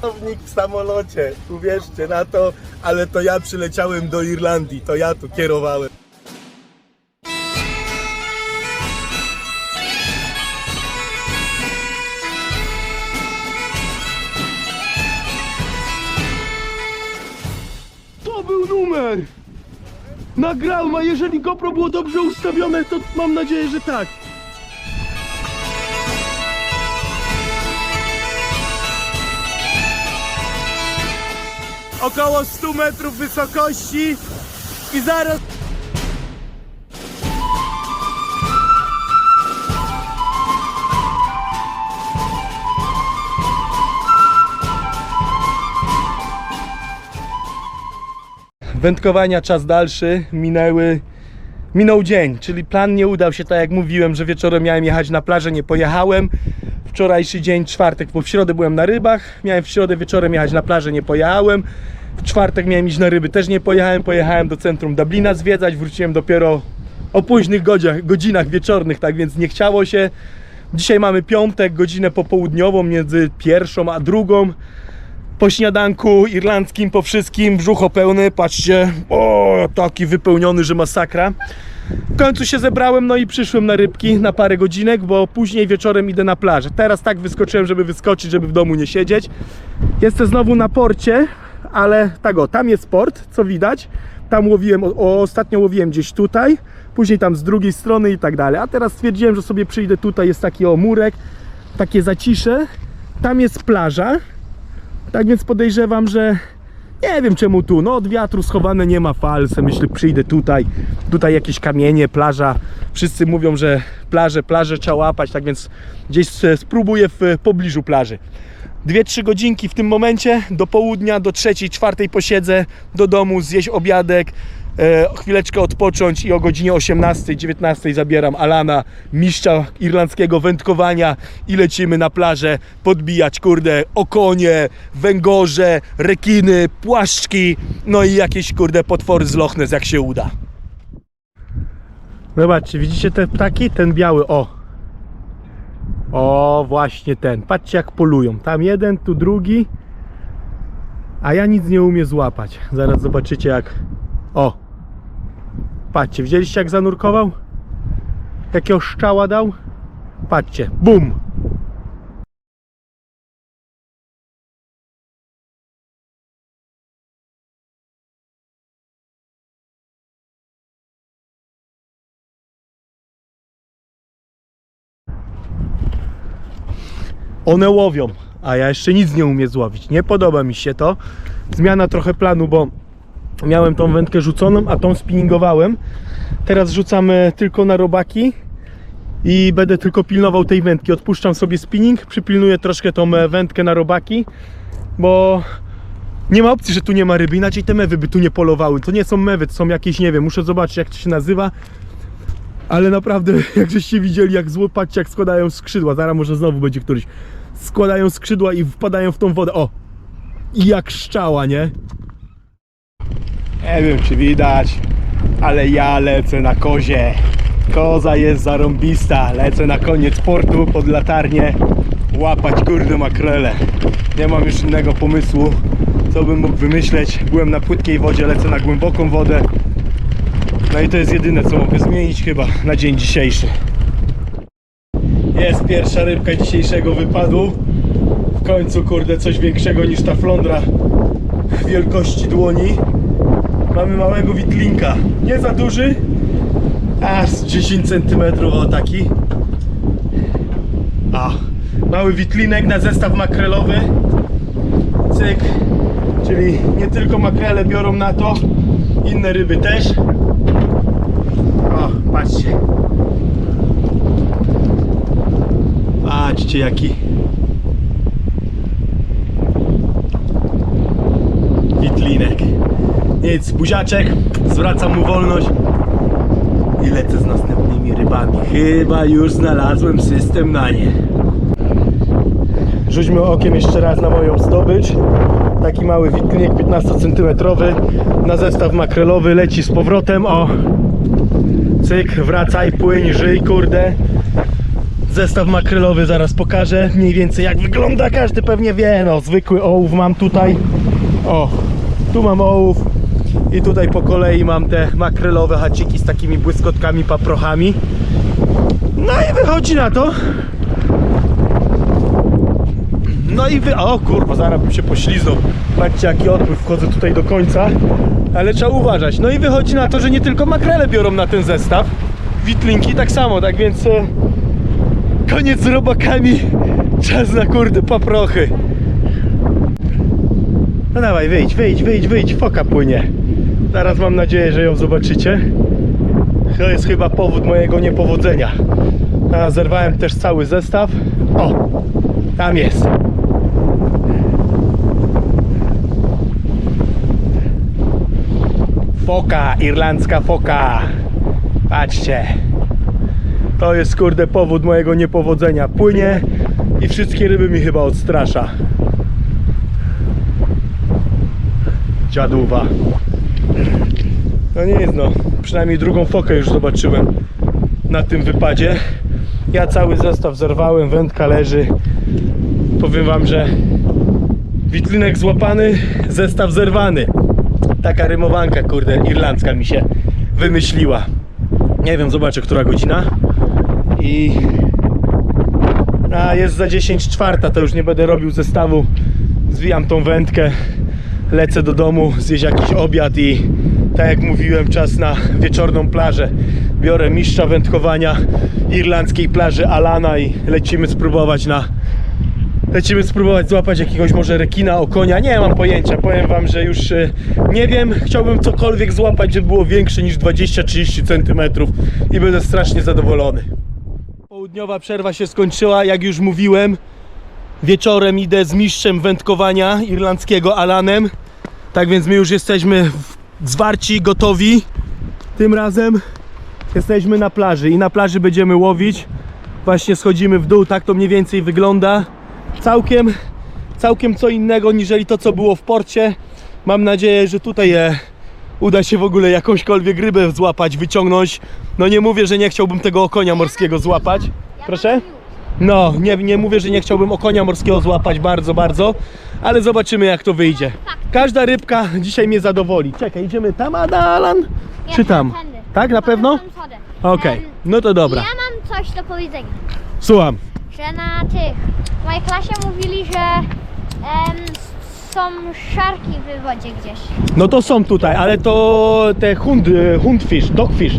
Kierownik w samolocie, uwierzcie na to, ale to ja przyleciałem do Irlandii, to ja tu kierowałem. To był numer! Nagrałem, a jeżeli GoPro było dobrze ustawione, to mam nadzieję, że tak. Około 100 metrów wysokości i zaraz... Wędkowania czas dalszy, minęły. Minął dzień, czyli plan nie udał się tak jak mówiłem, że wieczorem miałem jechać na plażę, nie pojechałem. Wczorajszy dzień, czwartek, bo w środę byłem na rybach. Miałem w środę wieczorem jechać na plażę, nie pojechałem. W czwartek miałem iść na ryby, też nie pojechałem. Pojechałem do centrum Dublina zwiedzać, wróciłem dopiero o późnych godziach, godzinach wieczornych, tak więc nie chciało się. Dzisiaj mamy piątek, godzinę popołudniową między pierwszą a drugą po śniadanku irlandzkim, po wszystkim, brzucho pełny, patrzcie, o, taki wypełniony, że masakra. W końcu się zebrałem, no i przyszłem na rybki na parę godzinek, bo później wieczorem idę na plażę. Teraz tak wyskoczyłem, żeby wyskoczyć, żeby w domu nie siedzieć. Jestem znowu na porcie, ale tak o, tam jest port, co widać. Tam łowiłem, o, ostatnio łowiłem gdzieś tutaj, później tam z drugiej strony i tak dalej. A teraz stwierdziłem, że sobie przyjdę tutaj, jest taki o murek, takie zacisze. Tam jest plaża, tak więc podejrzewam, że nie wiem czemu tu, no od wiatru schowane nie ma fal, se myślę przyjdę tutaj, tutaj jakieś kamienie, plaża, wszyscy mówią, że plaże, plaże trzeba łapać, tak więc gdzieś spróbuję w pobliżu plaży. Dwie, trzy godzinki w tym momencie, do południa, do trzeciej, czwartej posiedzę, do domu, zjeść obiadek, e, chwileczkę odpocząć i o godzinie 18, 19 zabieram Alana, mistrza irlandzkiego wędkowania i lecimy na plażę podbijać, kurde, okonie, węgorze, rekiny, płaszczki, no i jakieś, kurde, potwory z Loch Ness, jak się uda. Zobaczcie, widzicie te ptaki? Ten biały, o. O, właśnie ten. Patrzcie jak polują. Tam jeden, tu drugi. A ja nic nie umiem złapać. Zaraz zobaczycie jak... O! Patrzcie, widzieliście jak zanurkował? Jakiego szczała dał? Patrzcie, bum! One łowią, a ja jeszcze nic nie umiem złowić. Nie podoba mi się to. Zmiana trochę planu, bo miałem tą wędkę rzuconą, a tą spinningowałem. Teraz rzucamy tylko na robaki i będę tylko pilnował tej wędki. Odpuszczam sobie spinning, przypilnuję troszkę tą e, wędkę na robaki, bo nie ma opcji, że tu nie ma ryby, inaczej te mewy by tu nie polowały. To nie są mewy, to są jakieś, nie wiem, muszę zobaczyć jak to się nazywa. Ale naprawdę, jak żeście widzieli, jak zło, patrzcie jak składają skrzydła. Zaraz może znowu będzie któryś. Składają skrzydła i wpadają w tą wodę. O! I jak szczała, nie? Nie wiem, czy widać, ale ja lecę na kozie. Koza jest zarąbista. Lecę na koniec portu pod latarnię łapać kurde makrele. Nie mam już innego pomysłu, co bym mógł wymyśleć. Byłem na płytkiej wodzie, lecę na głęboką wodę. No i to jest jedyne, co mogę zmienić chyba na dzień dzisiejszy. Jest pierwsza rybka dzisiejszego wypadu. W końcu, kurde, coś większego niż ta flądra wielkości dłoni. Mamy małego witlinka. Nie za duży, a z 10 cm o taki. A, mały witlinek na zestaw makrelowy. Cyk. Czyli nie tylko makrele biorą na to, inne ryby też. O, patrzcie. Patrzcie jaki witlinek. Nic, buziaczek, zwracam mu wolność i lecę z następnymi rybami. Chyba już znalazłem system na nie. Rzućmy okiem jeszcze raz na moją zdobycz. Taki mały witlinek 15 cm na zestaw makrelowy leci z powrotem. O, cyk, wracaj, płyń, żyj, kurde. Zestaw makrylowy zaraz pokażę mniej więcej jak wygląda. Każdy pewnie wie, no zwykły ołów mam tutaj. O, tu mam ołów i tutaj po kolei mam te makrylowe haciki z takimi błyskotkami, paprochami. No i wychodzi na to. No i wy... O kurwa, zaraz bym się pośliznął. Patrzcie jaki odpływ, wchodzę tutaj do końca. Ale trzeba uważać. No i wychodzi na to, że nie tylko makrele biorą na ten zestaw. Witlinki tak samo, tak więc... E, koniec z robakami. Czas na kurde paprochy. No dawaj, wyjdź, wyjdź, wyjdź, wyjdź. Foka płynie. Zaraz mam nadzieję, że ją zobaczycie. To jest chyba powód mojego niepowodzenia. Zerwałem też cały zestaw. O, tam jest. Foka, irlandzka foka. Patrzcie. To jest kurde powód mojego niepowodzenia. Płynie i wszystkie ryby mi chyba odstrasza. Dziadówa. No jest no. Przynajmniej drugą fokę już zobaczyłem na tym wypadzie. Ja cały zestaw zerwałem, wędka leży. Powiem wam, że witlinek złapany, zestaw zerwany. Taka rymowanka, kurde, irlandzka mi się wymyśliła. Nie wiem, zobaczę, która godzina. I... A, jest za 10 czwarta, to już nie będę robił zestawu. Zwijam tą wędkę, lecę do domu, zjeść jakiś obiad i tak jak mówiłem, czas na wieczorną plażę. Biorę mistrza wędkowania irlandzkiej plaży Alana i lecimy spróbować na Lecimy spróbować złapać jakiegoś może rekina, okonia. Nie mam pojęcia. Powiem wam, że już e, nie wiem. Chciałbym cokolwiek złapać, żeby było większe niż 20-30 cm i będę strasznie zadowolony. Południowa przerwa się skończyła, jak już mówiłem. Wieczorem idę z mistrzem wędkowania irlandzkiego Alanem. Tak więc my już jesteśmy w- zwarci, gotowi. Tym razem jesteśmy na plaży i na plaży będziemy łowić. Właśnie schodzimy w dół, tak to mniej więcej wygląda. Całkiem, całkiem co innego niżeli to co było w porcie. Mam nadzieję, że tutaj e, uda się w ogóle jakąśkolwiek rybę złapać, wyciągnąć. No nie mówię, że nie chciałbym tego okonia morskiego złapać. Proszę? No, nie, nie mówię, że nie chciałbym okonia morskiego złapać bardzo, bardzo, ale zobaczymy jak to wyjdzie. Każda rybka dzisiaj mnie zadowoli. Czekaj, idziemy tam, Ada, Alan? Czy tam? tędy. Tak, na pewno? Tam schodzę. Okej, Em, no to dobra. Ja mam coś do powiedzenia, Słucham. że na tych, w mojej klasie mówili, że em, są szarki w wodzie gdzieś. No to są tutaj, ale to te hund, hundfish, dogfish.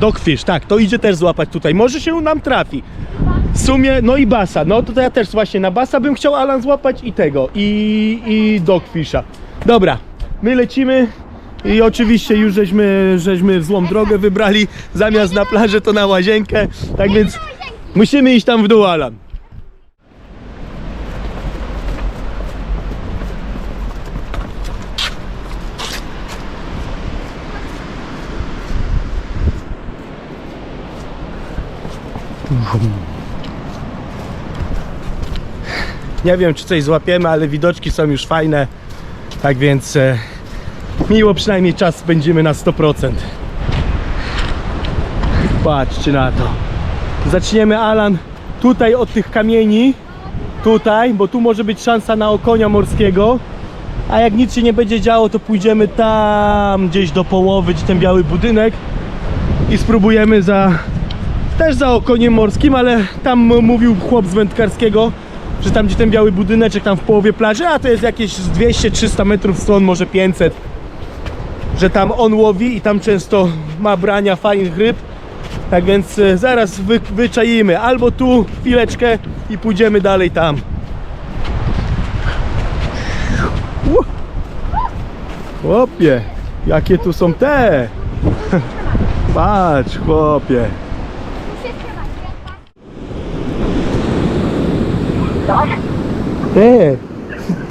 Dogfish, tak, to idzie też złapać tutaj. Może się nam trafi. W sumie, no i basa. No to ja też właśnie na basa bym chciał Alan złapać i tego, i, i dogfisha. Dobra, my lecimy i oczywiście już żeśmy, żeśmy złą drogę wybrali. Zamiast na plażę to na łazienkę. Tak więc musimy iść tam w dół, Alan. Nie wiem, czy coś złapiemy, ale widoczki są już fajne. Tak więc e, miło przynajmniej czas spędzimy na 100%. Patrzcie na to. Zaczniemy Alan tutaj od tych kamieni. Tutaj, bo tu może być szansa na okonia morskiego. A jak nic się nie będzie działo, to pójdziemy tam gdzieś do połowy, gdzie ten biały budynek i spróbujemy za też za okoniem morskim, ale tam mówił chłop z wędkarskiego, że tam gdzie ten biały budyneczek tam w połowie plaży, a to jest jakieś z 200-300 metrów stąd, może 500 że tam on łowi i tam często ma brania fajnych ryb tak więc e, zaraz wy, albo tu chwileczkę i pójdziemy dalej tam. Chłopie, jakie tu są te? Patrz chłopie E,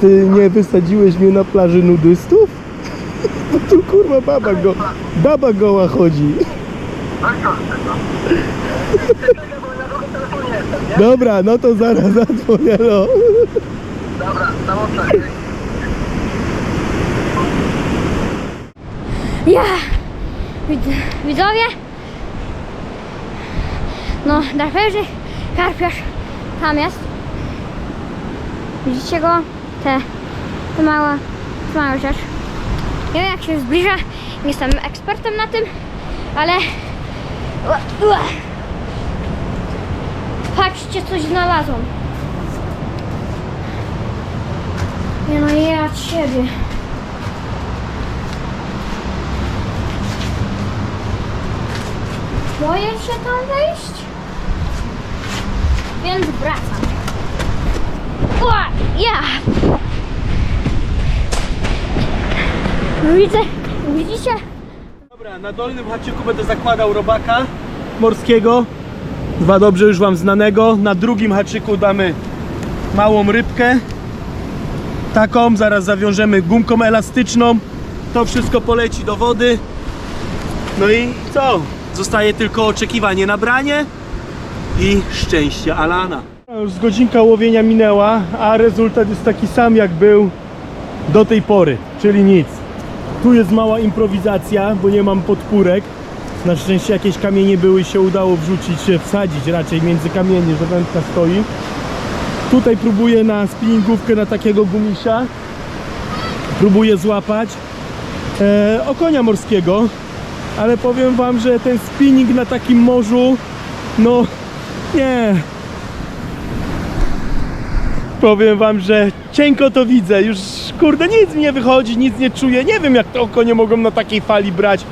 ty nie wysadziłeś mnie na plaży nudystów? Bo tu kurwa baba go, baba goła chodzi. Dobra, no to zaraz zadzwonię, no. Ja! Wid- Widzowie? No, plaży karpiarz tam jest. Widzicie go? Te, te małe, te małe rzecz. Nie wiem jak się zbliża, nie jestem ekspertem na tym, ale... Patrzcie, coś znalazłam. Nie no, ja ciebie. Boję się tam wejść, więc wracam. Ja! No widzę, widzicie? Dobra, na dolnym haczyku będę zakładał robaka morskiego. Dwa dobrze już wam znanego. Na drugim haczyku damy małą rybkę. Taką, zaraz zawiążemy gumką elastyczną. To wszystko poleci do wody. No i co? Zostaje tylko oczekiwanie na branie i szczęście Alana. Już z godzinka łowienia minęła, a rezultat jest taki sam jak był do tej pory, czyli nic. Tu jest mała improwizacja, bo nie mam podpórek. Na szczęście jakieś kamienie były się udało wrzucić, wsadzić raczej między kamienie, że wędka stoi. Tutaj próbuję na spinningówkę na takiego gumisia. Próbuję złapać e, okonia morskiego, ale powiem wam, że ten spinning na takim morzu, no nie. Powiem wam, że cienko to widzę, już kurde nic mi nie wychodzi, nic nie czuję, nie wiem jak to okonie mogą na takiej fali brać.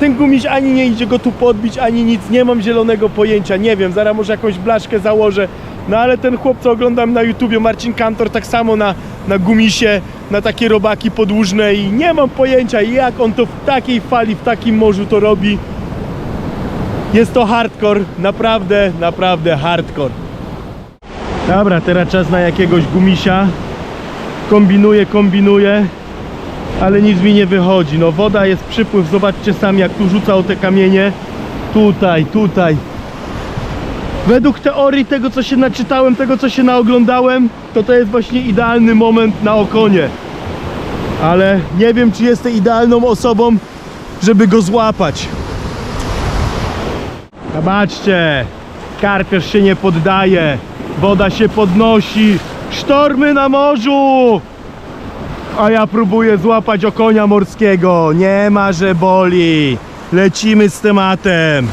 Ten gumiś ani nie idzie go tu podbić, ani nic, nie mam zielonego pojęcia, nie wiem, zaraz może jakąś blaszkę założę. No ale ten chłop, co oglądam na YouTubie, Marcin Kantor, tak samo na, na gumisie, na takie robaki podłużne i nie mam pojęcia jak on to w takiej fali, w takim morzu to robi. Jest to hardcore, naprawdę, naprawdę hardcore. Dobra, teraz czas na jakiegoś gumisia. Kombinuję, kombinuję, ale nic mi nie wychodzi. No woda jest przypływ, zobaczcie sami jak tu rzucał te kamienie. Tutaj, tutaj. Według teorii tego co się naczytałem, tego co się naoglądałem, to to jest właśnie idealny moment na okonie. Ale nie wiem czy jestem idealną osobą, żeby go złapać. Zobaczcie, karpiarz się nie poddaje, woda się podnosi, sztormy na morzu! A ja próbuję złapać okonia morskiego, nie ma, że boli. Lecimy z tematem.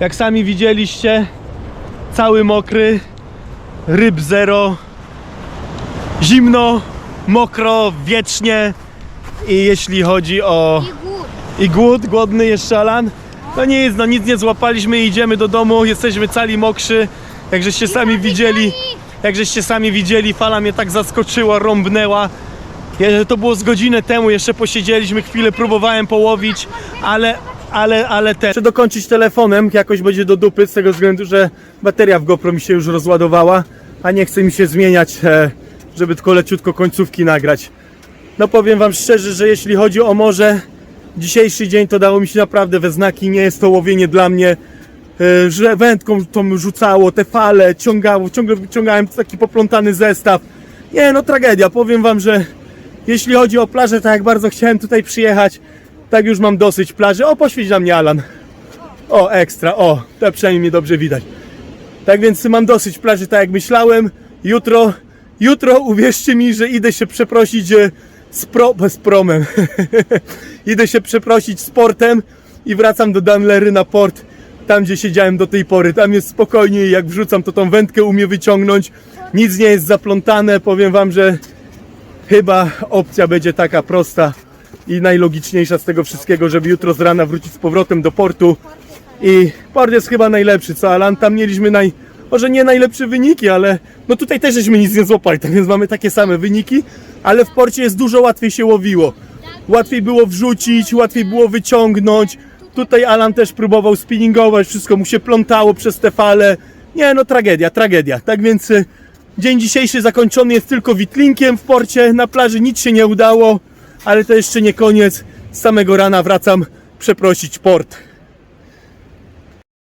Jak sami widzieliście, cały mokry, ryb zero, zimno, mokro, wiecznie i jeśli chodzi o... I głód. Głodny jeszcze Alan? No nic, no nic nie złapaliśmy i idziemy do domu, jesteśmy cali mokrzy, jak żeście sami widzieli, jak żeście sami widzieli, fala mnie tak zaskoczyła, rąbnęła. To było z godzinę temu, jeszcze posiedzieliśmy chwilę, próbowałem połowić, ale, ale, ale te. Chcę dokończyć telefonem, jakoś będzie do dupy, z tego względu, że bateria w GoPro mi się już rozładowała, a nie chce mi się zmieniać, e, żeby tylko leciutko końcówki nagrać. No powiem wam szczerze, że jeśli chodzi o morze, dzisiejszy dzień to dało mi się naprawdę we znaki, nie jest to łowienie dla mnie, e, że wędką to rzucało, te fale, ciągało, ciągle ciągałem taki poplątany zestaw. Nie no tragedia, powiem wam, że jeśli chodzi o plażę, tak jak bardzo chciałem tutaj przyjechać, tak już mam dosyć plaży. O, poświeć na mnie Alan. O, ekstra, o, to przynajmniej mnie dobrze widać. Tak więc mam dosyć plaży, tak jak myślałem. Jutro, jutro uwierzcie mi, że idę się przeprosić e, z, pro, z promem. idę się przeprosić z portem i wracam do Danlery na port, tam gdzie siedziałem do tej pory. Tam jest spokojniej, jak wrzucam, to tą wędkę umie wyciągnąć. Nic nie jest zaplątane, powiem wam, że chyba opcja będzie taka prosta i najlogiczniejsza z tego wszystkiego, żeby jutro z rana wrócić z powrotem do portu. I port jest chyba najlepszy, co Alan? Tam mieliśmy naj... może nie najlepsze wyniki, ale no tutaj też żeśmy nic nie złapali, tak więc mamy takie same wyniki, ale w porcie jest dużo łatwiej się łowiło. Łatwiej było wrzucić, łatwiej było wyciągnąć. Tutaj Alan też próbował spinningować, wszystko mu się plątało przez te fale. Nie no, tragedia, tragedia. Tak więc y, Dzień dzisiejszy zakończony jest tylko witlinkiem w porcie. Na plaży nic się nie udało, ale to jeszcze nie koniec. Z samego rana wracam przeprosić port.